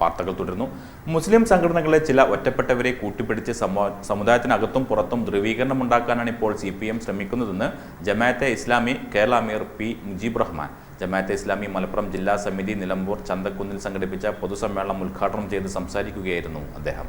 വാർത്തകൾ തുടരുന്നു. മുസ്ലിം സംഘടനകളെ ചില ഒറ്റപ്പെട്ടവരെ കൂട്ടിപ്പിടിച്ച് സമൂ- സമുദായത്തിനകത്തും പുറത്തും ധ്രുവീകരണം ഉണ്ടാക്കാനാണ് ഇപ്പോൾ സി പി എം ശ്രമിക്കുന്നതെന്ന് ജമാഅത്തെ ഇസ്ലാമി കേരള അമീർ പി മുജീബ് റഹ്മാൻ. ജമാഅത്തെ ഇസ്ലാമി മലപ്പുറം ജില്ലാ സമിതി നിലമ്പൂർ ചന്തക്കുന്നിൽ സംഘടിപ്പിച്ച പൊതുസമ്മേളനം ഉദ്ഘാടനം ചെയ്ത് സംസാരിക്കുകയായിരുന്നു അദ്ദേഹം.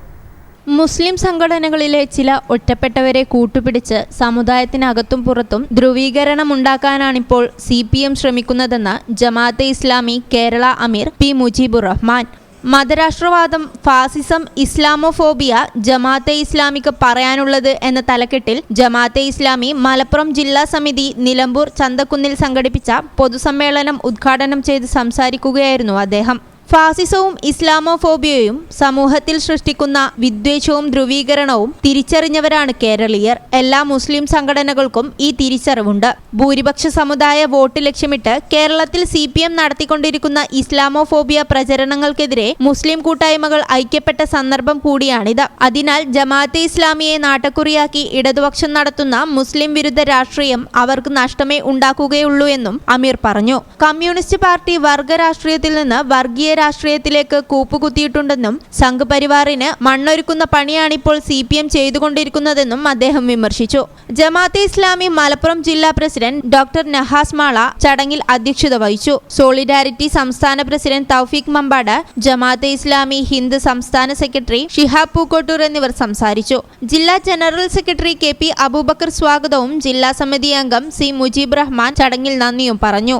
മുസ്ലിം സംഘടനകളിലെ ചില ഒറ്റപ്പെട്ടവരെ കൂട്ടുപിടിച്ച് സമുദായത്തിനകത്തും പുറത്തും ധ്രുവീകരണമുണ്ടാക്കാനാണിപ്പോൾ സി പി എം ശ്രമിക്കുന്നതെന്ന് ജമാഅത്തെ ഇസ്ലാമി കേരള അമീർ പി മുജീബുർ റഹ്മാൻ മതരാഷ്ട്രവാദം ഫാസിസം ഇസ്ലാമോഫോബിയ ജമാഅത്തെ ഇസ്ലാമിക്ക് പറയാനുള്ളത് എന്ന തലക്കെട്ടിൽ ജമാഅത്തെ ഇസ്ലാമി മലപ്പുറം ജില്ലാ സമിതി നിലമ്പൂർ ചന്തക്കുന്നിൽ സംഘടിപ്പിച്ച പൊതുസമ്മേളനം ഉദ്ഘാടനം ചെയ്ത് സംസാരിക്കുകയായിരുന്നു അദ്ദേഹം. ഫാസിസവും ഇസ്ലാമോഫോബിയയും സമൂഹത്തിൽ സൃഷ്ടിക്കുന്ന വിദ്വേഷവും ധ്രുവീകരണവും തിരിച്ചറിഞ്ഞവരാണ് കേരളീയർ. എല്ലാ മുസ്ലിം സംഘടനകൾക്കും ഈ തിരിച്ചറിവുണ്ട്. ഭൂരിപക്ഷ സമുദായ വോട്ട് ലക്ഷ്യമിട്ട് കേരളത്തിൽ സി പി എം നടത്തിക്കൊണ്ടിരിക്കുന്ന ഇസ്ലാമോഫോബിയ പ്രചരണങ്ങൾക്കെതിരെ മുസ്ലിം കൂട്ടായ്മകൾ ഐക്യപ്പെട്ട സന്ദർഭം കൂടിയാണിത്. അതിനാൽ ജമാഅത്തെ ഇസ്ലാമിയെ നാട്ടക്കുറിയാക്കി ഇടതുപക്ഷം നടത്തുന്ന മുസ്ലിം വിരുദ്ധ രാഷ്ട്രീയം അവർക്ക് നഷ്ടമേ ഉണ്ടാക്കുകയുള്ളൂ എന്നും അമീർ പറഞ്ഞു. കമ്മ്യൂണിസ്റ്റ് പാർട്ടി വർഗ രാഷ്ട്രീയത്തിൽ നിന്ന് വർഗീയ രാഷ്ട്രീയത്തിലേക്ക് കൂപ്പുകുത്തിയിട്ടുണ്ടെന്നും സംഘപരിവാറിന് മണ്ണൊരുക്കുന്ന പണിയാണിപ്പോൾ സി പി എം ചെയ്തുകൊണ്ടിരിക്കുന്നതെന്നും അദ്ദേഹം വിമർശിച്ചു. ജമാഅത്തെ ഇസ്ലാമി മലപ്പുറം ജില്ലാ പ്രസിഡന്റ് ഡോക്ടർ നഹാസ് മാള ചടങ്ങിൽ അധ്യക്ഷത വഹിച്ചു. സോളിഡാരിറ്റി സംസ്ഥാന പ്രസിഡന്റ് തൗഫീഖ് മമ്പാട് ജമാഅത്തെ ഇസ്ലാമി ഹിന്ദ് സംസ്ഥാന സെക്രട്ടറി ഷിഹാബ് പൂക്കോട്ടൂർ എന്നിവർ സംസാരിച്ചു. ജില്ലാ general secretary K P Abubakar സ്വാഗതവും ജില്ലാ സമിതി അംഗം സി മുജീബ് റഹ്മാൻ ചടങ്ങിൽ നന്ദിയും പറഞ്ഞു.